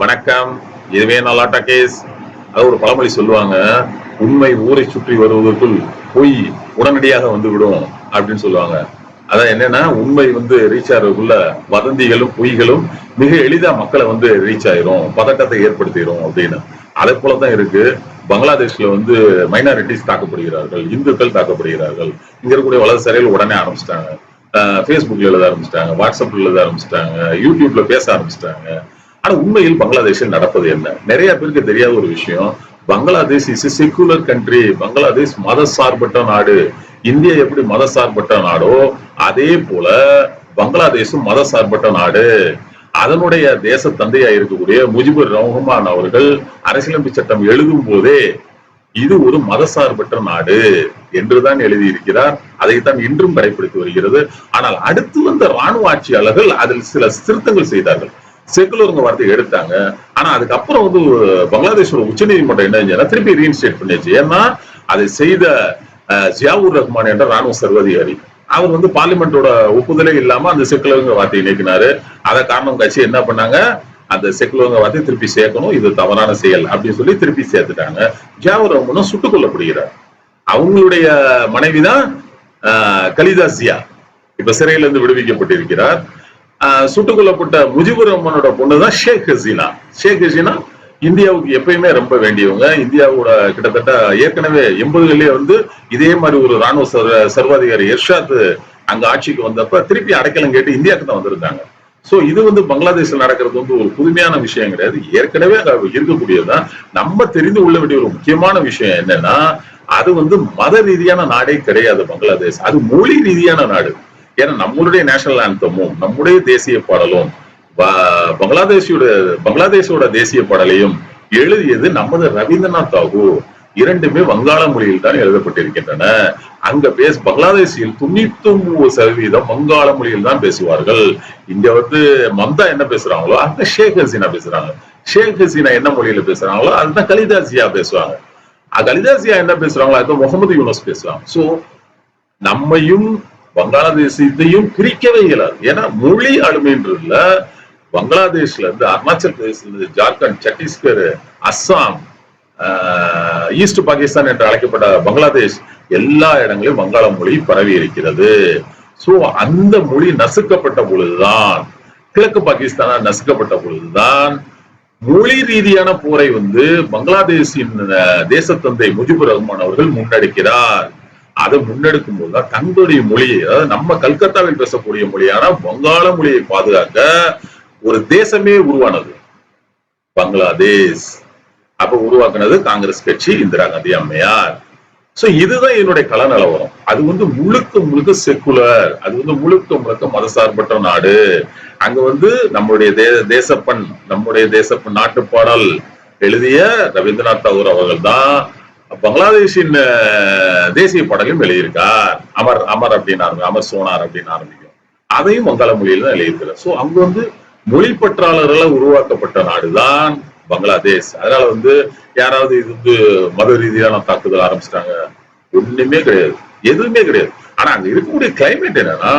வணக்கம். இதுவே நல்லாட்டா கேஸ். அது ஒரு பழமொழி சொல்லுவாங்க உண்மை ஊரை சுற்றி வருவதற்குள் பொய் உடனடியாக வந்துவிடும் அப்படின்னு சொல்லுவாங்க. அதான் என்னன்னா உண்மை வந்து ரீச் ஆகிறதுக்குள்ள வதந்திகளும் பொய்களும் மிக எளிதா மக்களை வந்து ரீச் ஆயிரும் பதட்டத்தை ஏற்படுத்திடும் அப்படின்னு. அதே போலதான் இருக்கு பங்களாதேஷ்ல வந்து மைனாரிட்டிஸ் தாக்கப்படுகிறார்கள் இந்துக்கள் தாக்கப்படுகிறார்கள். இங்க இருக்கக்கூடிய வலதுசாரிகள் உடனே ஆரம்பிச்சிட்டாங்க. ஃபேஸ்புக்ல எழுத ஆரம்பிச்சிட்டாங்க வாட்ஸ்அப்ல எழுத ஆரம்பிச்சிட்டாங்க யூடியூப்ல பேச ஆரம்பிச்சிட்டாங்க. ஆனா உண்மையில் பங்களாதேஷில் நடப்பது என்ன? நிறைய பேருக்கு தெரியாத ஒரு விஷயம். Bangladesh is secular country Bangladesh மத சார்பற்ற நாடு. இந்தியா எப்படி மத சார்பற்ற நாடோ அதே போல பங்களாதேஷும் மத சார்பற்ற நாடு. அதனுடைய தேச தந்தையா இருக்கக்கூடிய முஜிபுர் ரஹ்மான் அவர்கள் அரசியலமைப்பு சட்டம் எழுதும் போதே இது ஒரு மதசார்பற்ற நாடு என்றுதான் எழுதியிருக்கிறார். அதைத்தான் இன்றும் கடைபிடித்து வருகிறது. ஆனால் அடுத்து வந்த ராணுவ ஆட்சியாளர்கள் அதில் சில திருத்தங்கள் செய்தார்கள். செக்குலருங்க வார்த்தையை எடுத்தாங்க. ஆனா அதுக்கப்புறம் வந்து பங்களாதேஷோட உச்சநீதிமன்றம் என்ன செஞ்சா திருப்பி ரீஇன்ஸ்டேட் பண்ணியாச்சு. ஏன்னா அதை செய்த அஹ், ஜியாவுர் ரஹ்மான் என்ற ராணுவ சர்வாதிகாரி. அவர் வந்து பார்லிமெண்டோட ஒப்புதலே இல்லாம அந்த செக்குலருங்க வார்த்தையை நீக்கினாரு அதை காரணம் கட்சி என்ன பண்ணாங்க? அந்த செக்குலருங்க வார்த்தையை திருப்பி சேர்க்கணும். இது தவறான செயல் அப்படின்னு சொல்லி திருப்பி சேர்த்துட்டாங்க. ஜியாவுர் ரஹ்மானும் சுட்டுக் கொல்லப்படுகிறார் அவங்களுடைய மனைவிதான் ஆஹ், ஜியா. இப்ப சிறையில இருந்து விடுவிக்கப்பட்டிருக்கிறார். சுட்டுக் கொல்லப்பட்ட முஜிபுர் ரஹ்மானோட பொண்ணுதான் ஷேக் ஹசீனா. ஷேக் ஹசீனா இந்தியாவுக்கு எப்பயுமே ரொம்ப வேண்டியவங்க. இந்தியாவோட கிட்டத்தட்ட ஏற்கனவே எண்பதுகளிலே வந்து இதே மாதிரி ஒரு ராணுவ சர்வ- சர்வாதிகாரி எர்ஷாத் அங்க ஆட்சிக்கு வந்தப்ப திருப்பி அடைக்கலம் கேட்டு இந்தியாவுக்கு தான் வந்திருக்காங்க சோ இது வந்து பங்களாதேஷ்ல நடக்கிறது வந்து ஒரு புதுமையான விஷயம் கிடையாது. ஏற்கனவே இருக்கக்கூடியதுதான். நம்ம தெரிந்து கொள்ள வேண்டிய ஒரு முக்கியமான விஷயம் என்னன்னா அது வந்து மத ரீதியான நாடே கிடையாது பங்களாதேஷ். அது மொழி ரீதியான நாடு. ஏன்னா நம்மளுடைய நேஷனல் ஆந்தமும் நம்முடைய தேசிய பாடலும் பங்களாதேஷோட பங்களாதேஷோட தேசிய பாடலையும் எழுதியது நமது ரவீந்திரநாத் தாகூர் இரண்டுமே வங்காள மொழியில் தான் எழுதப்பட்டிருக்கின்றன. அங்க பேச பங்களாதேஷில் தொண்ணூத்தி ஒன்பது சதவீதம் வங்காள மொழியில் தான் பேசுவார்கள். இங்க வந்து மம்தா என்ன பேசுறாங்களோ அங்க ஷேக் ஹசீனா பேசுறாங்க. ஷேக் ஹசீனா என்ன மொழியில பேசுறாங்களோ அதுதான் கலிதாசியா பேசுவாங்க. கலிதாசியா என்ன பேசுறாங்களோ அதுதான் முகமது யூனஸ் பேசுவாங்க. சோ நம்மையும் வங்காளதேசத்தையும் பிரிக்கவே இயலாது. ஏன்னா மொழி அழுமைன்றதுல பங்களாதேஷ்ல இருந்து அருணாச்சல் பிரதேஷ்ல இருந்து ஜார்க்கண்ட் சத்தீஸ்கர் அஸ்ஸாம் ஆஹ், ஈஸ்ட் பாகிஸ்தான் என்று அழைக்கப்பட்ட பங்களாதேஷ் எல்லா இடங்களிலும் வங்காள மொழி பரவி இருக்கிறது. சோ அந்த மொழி நசுக்கப்பட்ட பொழுதுதான் கிழக்கு பாகிஸ்தானா நசுக்கப்பட்ட பொழுதுதான் மொழி ரீதியான போரை வந்து பங்களாதேஷின் தேசத்தந்தை முஜிபுர் ரஹ்மான் அவர்கள் முன்னெடுக்கிறார். அதை முன்னெடுக்கும் போதுதான் தங்களுடைய மொழியை அதாவது நம்ம கல்கத்தாவில் பேசக்கூடிய மொழியான வங்காள மொழியை பாதுகாக்க ஒரு தேசமே உருவானது. பங்களாதேஷ். அப்ப உருவாக்குனது காங்கிரஸ் கட்சி இந்திரா காந்தி அம்மையார். சோ இதுதான் என்னுடைய கள நிலவரம். அது வந்து முழுக்க முழுக்க செக்குலர் அது வந்து முழுக்க முழுக்க மதசார்பற்ற நாடு. அங்க வந்து நம்முடைய தே தேசப்பண் நம்முடைய தேசப்பண் நாட்டுப்பாடல் எழுதிய ரவீந்திரநாத் தாகூர் அவர்கள் தான் பங்களாதேஷின் தேசிய பாடலையும் எழுதியிருக்கார். அமர் அமர் அப்படின்னு ஆரம்பி அமர் சோனார் அப்படின்னு ஆரம்பிக்கும். அதையும் வங்காள மொழியில தான் எழுதியிருக்கிறார். சோ அங்க வந்து மொழி பற்றாளர்களால் உருவாக்கப்பட்ட நாடுதான் பங்களாதேஷ். அதனால வந்து யாராவது இது வந்து மத ரீதியான தாக்குதல் ஆரம்பிச்சிட்டாங்க. ஒண்ணுமே கிடையாது. எதுவுமே கிடையாது. ஆனா அங்க இருக்கக்கூடிய கிளைமேட் என்னன்னா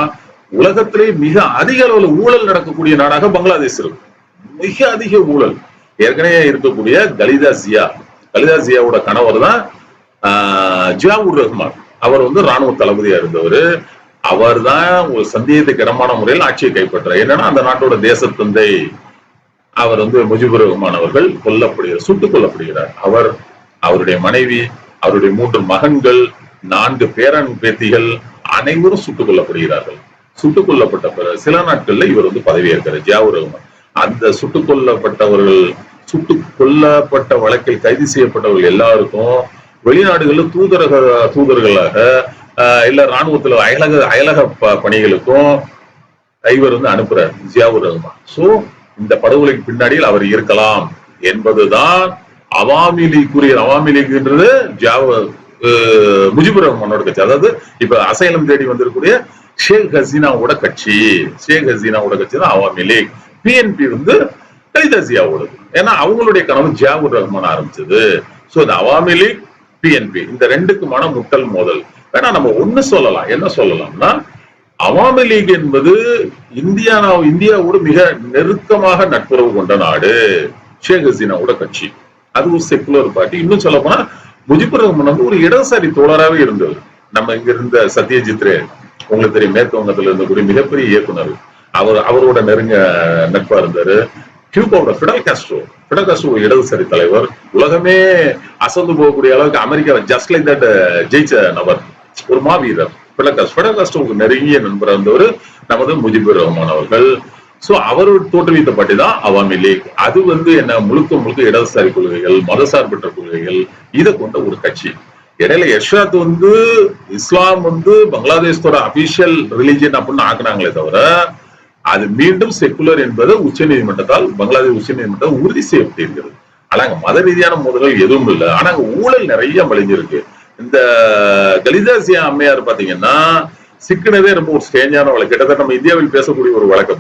உலகத்திலே மிக அதிக அளவுல ஊழல் நடக்கக்கூடிய நாடாக பங்களாதேஷ் இருக்கு. மிக அதிக ஊழல். ஏற்கனவே இருக்கக்கூடிய கலிதா ஜியா கலிதா ஜியாவோட கணவர் தான் ஜியாவுர் ரஹ்மான். அவர் வந்து ராணுவ தளபதியா இருந்தவர். அவர் தான் ஒரு சந்தேகத்துக்கு இடமான முறையில் ஆட்சியை கைப்பற்றார். என்னன்னா அந்த நாட்டோட தேசத்தந்தை அவர் வந்து முஜிபுர் ரஹ்மான் அவர்கள் கொல்லப்படுகிறார் சுட்டுக் கொல்லப்படுகிறார். அவர் அவருடைய மனைவி அவருடைய மூன்று மகன்கள் நான்கு பேரன் பேத்திகள் அனைவரும் சுட்டுக் கொல்லப்படுகிறார்கள். சுட்டுக் கொல்லப்பட்ட பிறகு சில நாட்கள்ல இவர் வந்து பதவியேற்கிறார் ஜியாவுர் ரஹ்மான். அந்த சுட்டுக் கொல்லப்பட்டவர்கள் சுட்டுக் கொல்லப்பட்ட வழக்கில் கைது செய்யப்பட்டவர்கள் எல்லாருக்கும் வெளிநாடுகளில் தூதரக தூதர்களாக இல்ல ராணுவத்துல அயலக அயலக பணிகளுக்கும் இவர் வந்து அனுப்புறார் ஜியாவுர் ரஹ்மான். சோ இந்த படுகொலைக்கு பின்னாடியில் அவர் இருக்கலாம் என்பதுதான் அவாமி லீக்குரிய அவாமி லீக்ன்றது ஜாவ முஜிபுர் ரஹ்மானோட கட்சி. அதாவது இப்ப அசைலம் தேடி வந்திருக்கக்கூடிய ஷேக் ஹசீனாவோட கட்சி. ஷேக் ஹசீனாவோட கட்சி தான் அவாமி லீக். பிஎன்பி வந்து கலிதா ஏன்னா அவங்களுடைய கனவு ஜியாவுர் ரஹ்மான் ஆரம்பிச்சது. சோ இந்த அவாமி லீக் பிஎன்பி இந்த ரெண்டுக்குமான முட்டல் மோதல். வேணா நம்ம ஒண்ணு சொல்லலாம். என்ன சொல்லலாம்னா அவாமி லீக் என்பது இந்தியா இந்தியாவோடு மிக நெருக்கமாக நட்புறவு கொண்ட நாடு. ஷேக் ஹசீனாவோட கட்சி. அது ஒரு செக்குலர் பார்ட்டி இன்னும் சொல்ல போனா முஜிபுர் ரஹ்மான் வந்து ஒரு இடதுசாரி தோழராகவே இருந்தது. நம்ம இங்க இருந்த சத்யஜித் ரே உங்களுக்கு தெரியும் மேற்கு வங்கத்துல இருந்தக்கூடிய மிகப்பெரிய இயக்குனர். அவர் அவரோட நெருங்க நட்பா இருந்தாரு. கியூபாவோட பிடல் காஸ்ட்ரோ. பிடல் காஸ்ட்ரோ இடதுசாரி தலைவர். உலகமே அசந்து போகக்கூடிய அளவுக்கு அமெரிக்கா ஜஸ்ட் லைக் தட் ஜெயிச்ச நபர். ஒரு மாவீரர். பிடல் காஸ்ட் பிடல் காஸ்ட்ரோவுக்கு நெருங்கிய நண்பர் இருந்தவர் நமது முஜிபுர் ரஹ்மான் அவர்கள். சோ அவர் தோற்றுவித்த பார்ட்டி தான் அவாமி லீக். அது வந்து என்ன முழுக்க முழுக்க இடதுசாரி கொள்கைகள் மதசார்பற்ற கொள்கைகள் இதை கொண்ட ஒரு கட்சி. இடையில யஷாத் வந்து இஸ்லாம் வந்து பங்களாதேஷோட அபிஷியல் ரிலிஜியன் அப்படின்னு ஆக்குனாங்களே தவிர அது மீண்டும் செக்குலர் என்பது உச்ச நீதிமன்றத்தால் பங்களாதேஷ் உச்ச நீதிமன்றம் உறுதி செய்யப்பட்டிருக்கிறது ஆனா அங்க மத ரீதியான மோதல்கள் எதுவும் இல்லை. ஆனா அங்க ஊழல் நிறைய மலிஞ்சிருக்கு இந்த கலிதாசியா அம்மையார் பாத்தீங்கன்னா சிக்கினதே ரொம்ப ஒரு ஸ்டேஞ்சான வழக்கு. கிட்டத்தட்ட நம்ம இந்தியாவில் பேசக்கூடிய ஒரு வழக்கு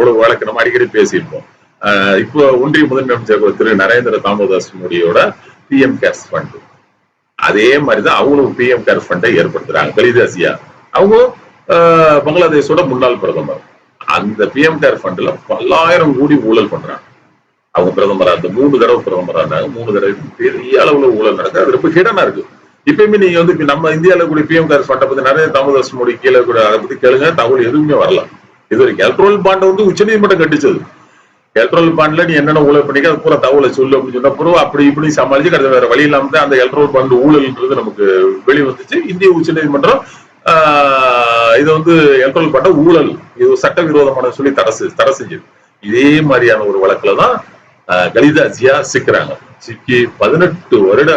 ஒரு வழக்கு நம்ம அடிக்கடி பேசியிருப்போம். ஆஹ் இப்போ ஒன்றிய முதன்மை அமைச்சர் திரு நரேந்திர தாமோதாஸ் மோடியோட பிஎம் கேர்ஸ் ஃபண்ட் அதே மாதிரிதான் அவங்களும் பிஎம் கேர் ஃபண்டை ஏற்படுத்துறாங்க. கலிதாசியா அவங்க ஆஹ் பங்களாதேஷோட முன்னாள் பிரதமர். அந்த பிஎம் கேர் ஃபண்ட்ல பல்லாயிரம் கோடி ஊழல் பண்றாங்க. அவங்க பிரதமரா அந்த மூணு தடவை பிரதமரா இருந்தாங்க மூணு தடவை பெரிய அளவுல ஊழல் நடக்கு அது ரொம்ப ஹிடனா இருக்கு. இப்பயுமே நீங்க வந்து நம்ம இந்தியாவில கூட பிஎம் கேர் ஃபண்டை பத்தி நிறைய தமிழ்தாஸ் மோடி கீழே கூட அதை பத்தி கேளுங்க தகவல் எதுவுமே வரல. இது ஒரு எலக்ட்ரோல் பாண்டை வந்து உச்சநீதிமன்றம் கட்டிச்சது எலக்ட்ரோல் பாண்ட்ல நீ என்னென்ன ஊழல் பண்ணிக்க அது பூரா தகவலை சொல்லு அப்படின்னு சொன்ன பிறகு அப்படி இப்படி சமாளிச்சு கடைசி வேற வழி இல்லாம அந்த எலக்ட்ரோல் பாண்ட் ஊழல்ன்றது நமக்கு வெளி வந்துச்சு இந்திய உச்சநீதிமன்றம் ஆஹ் இது வந்து எலக்ட்ரோல் பட்ட ஊழல். இது சட்டவிரோதமான சொல்லி தடை தடை செஞ்சது. இதே மாதிரியான ஒரு வழக்குல தான் கலிதா கலிதாசியா சிக்கிறாங்க. சிக்கி பதினெட்டு வருட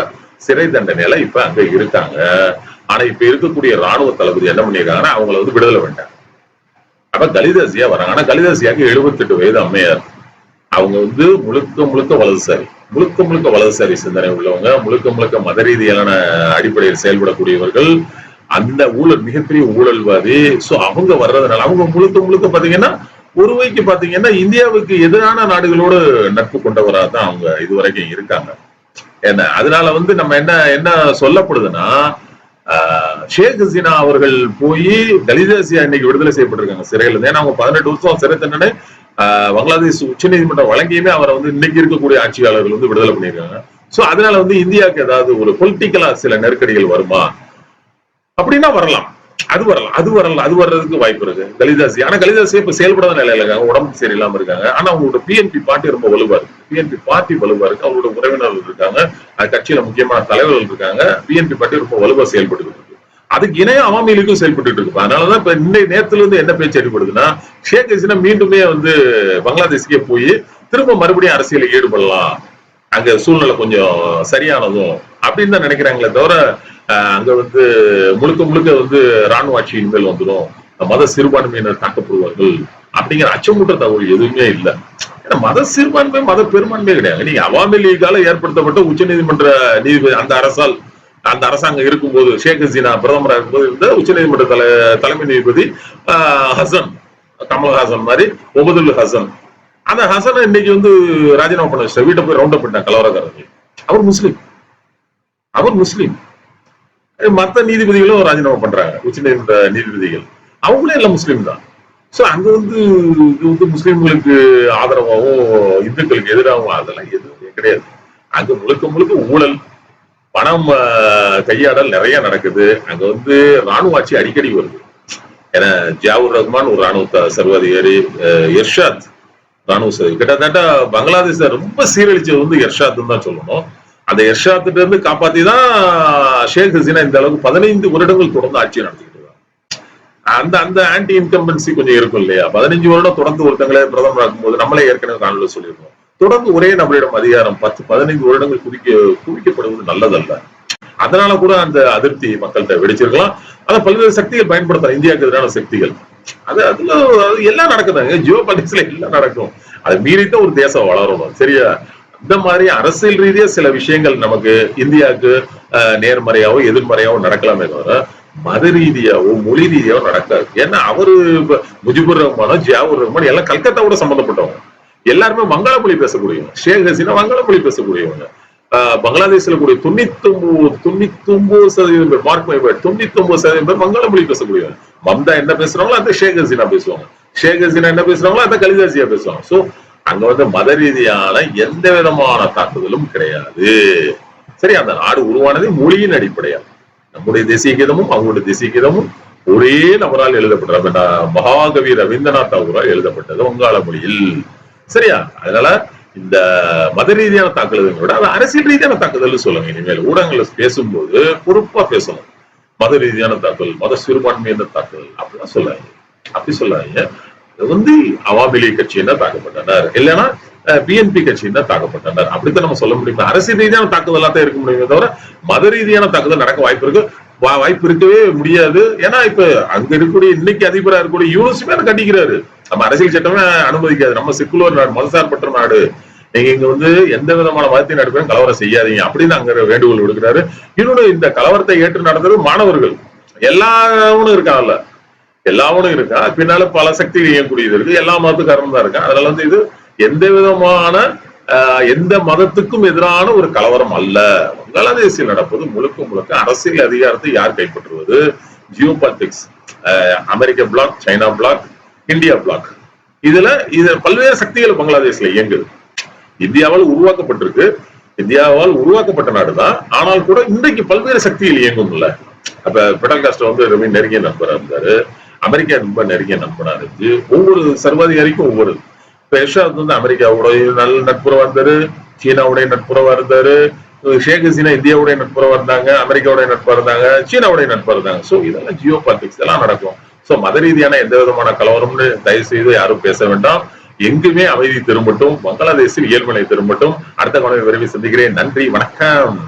சிறை தண்டனையில இப்ப அங்க இருக்காங்க. ஆனா இப்ப இருக்கக்கூடிய ராணுவ தளபதி என்ன பண்ணிருக்காங்கன்னா அவங்கள வந்து விடுதலை பண்ணிட்டாங்க. அப்ப கலிதாசியா வராங்க. ஆனா கலிதாசியாக்கு 78 வயது அம்மையார். அவங்க வந்து முழுக்க முழுக்க வலதுசாரி. முழுக்க முழுக்க வலதுசாரி சிந்தனை உள்ளவங்க. முழுக்க முழுக்க மத ரீதியிலான அடிப்படையில் செயல்படக்கூடியவர்கள். அந்த ஊழல் மிகப்பெரிய ஊழல்வாதி சோ அவங்க வர்றதுனால அவங்க முழுக்க முழுக்க பாத்தீங்கன்னா உருவைக்கு பாத்தீங்கன்னா இந்தியாவுக்கு எதிரான நாடுகளோடு நட்பு கொண்டவரா தான் அவங்க இதுவரைக்கும் இருக்காங்க. என்ன அதனால வந்து நம்ம என்ன என்ன சொல்லப்படுதுன்னா ஆஹ், ஷேக் ஹசீனா அவர்கள் போய் தலிதாசியா இன்னைக்கு விடுதலை செய்யப்பட்டிருக்காங்க சிறையில இருந்து. ஏன்னா அவங்க பதினெட்டு வருஷம் சிறை தண்டனை ஆஹ், பங்களாதேஷ் உச்சநீதிமன்றம் வழங்கியுமே அவரை வந்து இன்னைக்கு இருக்கக்கூடிய ஆட்சியாளர்கள் வந்து விடுதலை பண்ணியிருக்காங்க. சோ அதனால வந்து இந்தியாவுக்கு ஏதாவது ஒரு பொலிட்டிக்கலா சில நெருக்கடிகள் வருமா? அப்படின்னா வரலாம். அது வரலாம். அது வரலாம் அது வர்றதுக்கு வாய்ப்பு இருக்கு. கலிதாசி. ஆனா கலிதாசி இப்ப செயல்படாத நிலையில இருக்காங்க. உடம்பு சரியில்லாம இருக்காங்க. ஆனா அவங்களோட பிஎன்பி பார்ட்டி ரொம்ப வலுவா இருக்கு. பிஎன்பி பார்ட்டி வலுவா இருக்கு. அவங்களோட உறவினர்கள் இருக்காங்க. கட்சியில முக்கியமான தலைவர்கள் இருக்காங்க. பிஎன்பி பார்ட்டி ரொம்ப வலுவா செயல்பட்டு இருக்கு. அதுக்கு இணைய அவாமி லீக்கும் செயல்பட்டு இருக்கு. அதனாலதான் இப்ப இன்னை நேரத்துல இருந்து என்ன பேச்சு அடிப்படுதுன்னா ஷேக் ஹசீனா மீண்டுமே வந்து பங்களாதேஷ்க்கே போய் திரும்ப மறுபடியும் அரசியலில் ஈடுபடலாம். அங்க சூழ்நிலை கொஞ்சம் சரியானதும் அப்படின்னு தான் நினைக்கிறாங்களே தவிர அங்க வந்து முழுக்க முழுக்க வந்து ராணுவ ஆட்சியின் மேல் வந்துடும் மத சிறுபான்மையினர் தாக்கப்படுவார்கள் அப்படிங்கிற அச்சமூட்ட தகவல் எதுவுமே இல்லை. ஏன்னா மத சிறுபான்மை மத பெரும்பான்மை கிடையாது. நீங்க அவாமி லீகால ஏற்படுத்தப்பட்ட உச்சநீதிமன்ற நீதிபதி அந்த அரசால் அந்த அரசாங்கம் இருக்கும்போது ஷேக் ஹசீனா பிரதமராக இருக்கும்போது இருந்த உச்சநீதிமன்ற தலை தலைமை நீதிபதி ஹசன் கமல்ஹாசன் மாதிரி ஒபதுல் ஹசன். அந்த ஹசனை இன்னைக்கு வந்து ராஜினாமா பண்ண வச்சு வீட்டை போய் ரவுண்ட் அப் பண்ணாங்க கலவரக்காரர்கள். அவர் முஸ்லீம். அவர் முஸ்லீம். மத்த நீதிபதிகளும் ராஜினாமா பண்றாங்க. உச்ச நீதிமன்ற நீதிபதிகள். அவங்களே எல்லாம் முஸ்லீம் தான். சோ அங்க வந்து இது வந்து முஸ்லீம்களுக்கு ஆதரவாகவும் இந்துக்களுக்கு எதிராகவும் அதெல்லாம் எதுவும் கிடையாது. அங்க முழுக்க முழுக்க ஊழல் பணம் கையாடல் நிறைய நடக்குது. அங்க வந்து ராணுவ ஆட்சி அடிக்கடி வருது. ஏன்னா ஜியாவுர் ரஹ்மான் ஒரு ராணுவ சர்வாதிகாரி அஹ், இர்ஷாத் ராணுவ சர்வ கிட்டத்தட்ட பங்களாதேஷ ரொம்ப சீரழிச்சது வந்து இர்ஷாத் தான் சொல்லணும். அந்த இர்ஷாத்திட்ட இருந்து காப்பாத்தி தான் ஷேக் ஹசீனா இந்த அளவுக்கு பதினைந்து வருடங்கள் தொடர்ந்து ஆட்சி நடத்திக்கிட்டு அந்த அந்த ஆன்டி இன்கம்பன்சி கொஞ்சம் இருக்கும் இல்லையா? பதினஞ்சு வருடம் தொடர்ந்து ஒருத்தங்களே பிரதமர் ஆகும்போது நம்மளே ஏற்கனவே காணொலி சொல்லியிருக்கோம். தொடர்ந்து ஒரே நபரிடம் அதிகாரம் பத்து பதினைந்து வருடங்கள் குவிக்க குவிக்கப்படுவது நல்லதல்ல. அதனால கூட அந்த அதிருப்தி மக்கள்கிட்ட வெடிச்சிருக்கலாம். ஆனா பல்வேறு சக்திகள் பயன்படுத்தலாம். இந்தியாவுக்கு எதிரான சக்திகள். அது அதுல எல்லாம் நடக்குதாங்க. ஜியோ பாலிட்டிக்ஸ்ல எல்லாம் நடக்கும். அதை மீறித்தான் ஒரு தேசம் வளரணும். சரியா? இந்த மாதிரி அரசியல் ரீதியா சில விஷயங்கள் நமக்கு இந்தியாவுக்கு நேர்மறையாவோ எதிர்மறையாவோ நடக்கலாமே தவிர மத ரீதியாவோ மொழி ரீதியாவோ நடக்காது. ஏன்னா அவரு முஜிபுர் ரஹ்மானோ ஜியாவுர் ரஹ்மான் எல்லாம் கல்கத்தாவோட சம்பந்தப்பட்டவங்க. எல்லாருமே வங்காள மொழி பேசக்கூடியவங்க. ஷேக் ஹசீனா வங்காள மொழி பேசக்கூடியவங்க. ஆஹ் பங்களாதேஷ்ல கூடிய தொண்ணூத்தி ஒன்பது தொண்ணூத்தி ஒன்பது சதவீதம் பேர் மார்க் மை பேர் தொண்ணூத்தி ஒன்பது சதவீதம் பேர் வங்காள மொழி பேசக்கூடியவங்க. மம்தா என்ன பேசுறாங்களோ அந்த ஷேக் ஹசீனா பேசுவாங்க. ஷேக் ஹசீனா என்ன பேசுறாங்களோ அந்த கலிதாசியா பேசுவாங்க. சோ அங்க வந்து மத ரீதியான எந்த விதமான தாக்குதலும் கிடையாது. சரி அந்த நாடு உருவானது மொழியின் அடிப்படையா நம்முடைய தேசிய கீதமும் அவங்களுடைய தேசிய கீதமும் ஒரே நபரால் எழுதப்பட்டது. மகாகவி ரவீந்திரநாத் தாகூரால் எழுதப்பட்டது வங்காள மொழியில். சரியா? அதனால இந்த மத ரீதியான தாக்குதல் விட அது அரசியல் ரீதியான தாக்குதல் சொல்லுங்க. இனிமேல் ஊடகங்கள்ல பேசும்போது பொறுப்பா பேசணும். மத ரீதியான தாக்குதல் மத சிறுபான்மையான தாக்குதல் அப்படிலாம் சொல்லாங்க அப்படி சொல்லாங்க வந்து அவாமி லீக் கட்சியினர் தாக்கப்பட்டனர். இல்லைன்னா பிஎன்பி கட்சியினர் தாக்கப்பட்டனர். அப்படித்தான் நம்ம சொல்ல முடியும்? அரசியல் ரீதியான தாக்குதலா தான் இருக்க முடியுமே தவிர மத ரீதியான தாக்குதல் நடக்க வாய்ப்பு இருக்கு. வா- வாய்ப்பு இருக்கவே முடியாது. ஏன்னா இப்ப அங்க இருக்கக்கூடிய இன்னைக்கு அதிபரா இருக்கக்கூடிய யூனிஸுமே அதை கண்டிக்கிறாரு. நம்ம அரசியல் சட்டமே அனுமதிக்காது. நம்ம செக்குலர் நாடு மதசார்பற்ற நாடு. நீங்க இங்க வந்து எந்த விதமான மதத்தின் நடுப்பையும் கலவரம் செய்யாதீங்க. அப்படின்னு அங்க வேண்டுகோள் விடுக்கிறாரு. இன்னொன்னு இந்த கலவரத்தை ஏற்று நடந்தது மாணவர்கள். எல்லாவனும் இருக்காங்கல்ல. எல்லாவனும் இருக்கா. பின்னால பல சக்திகள் இயங்கக்கூடியது இருக்கு. எல்லா மதத்துக்காரனும் தான் இருக்கா அதனால வந்து இது எந்த விதமான ஆஹ், எந்த மதத்துக்கும் எதிரான ஒரு கலவரம் அல்ல. வங்காளதேசில் நடப்பது முழுக்க முழுக்க அரசியல் அதிகாரத்தை யார் கைப்பற்றுவது? ஜியோ பாலிடிக்ஸ் அமெரிக்க block China block India block. இதுல இது பல்வேறு சக்திகள் பங்களாதேஷ்ல இயங்குது. இந்தியாவால் உருவாக்கப்பட்டிருக்கு. இந்தியாவால் உருவாக்கப்பட்ட நாடுதான் ஆனால் கூட இன்றைக்கு பல்வேறு சக்திகள் இயங்கும்ல. அப்ப பெடல் காஸ்ட் வந்து ரொம்ப நெருங்கிய நண்பரா இருந்தாரு. அமெரிக்கா ரொம்ப நெருங்கிய நண்பனா இருக்கு ஒவ்வொரு சர்வாதிகாரிக்கும் ஒவ்வொரு. இப்ப வந்து அமெரிக்காவுடைய நல்ல நட்புறவா இருந்தாரு சீனாவுடைய நட்புறவா இருந்தாரு ஷேக் ஹசீனா இந்தியாவுடைய நட்புறவா இருந்தாங்க அமெரிக்காவுடைய நட்பா இருந்தாங்க சீனாவுடைய நட்பா இருந்தாங்க. சோ இதெல்லாம் ஜியோ பாலிடிக்ஸ் எல்லாம் நடக்கும். சோ மத ரீதியான எந்த விதமான கலவரம்னு தயவு செய்து யாரும் பேச வேண்டாம். எங்குமே அமைதி திரும்பட்டும் பங்களாதேஷில் இயல்புநிலை திரும்பட்டும். அடுத்த கவனம் விரைவில் சந்திக்கிறேன். நன்றி வணக்கம்.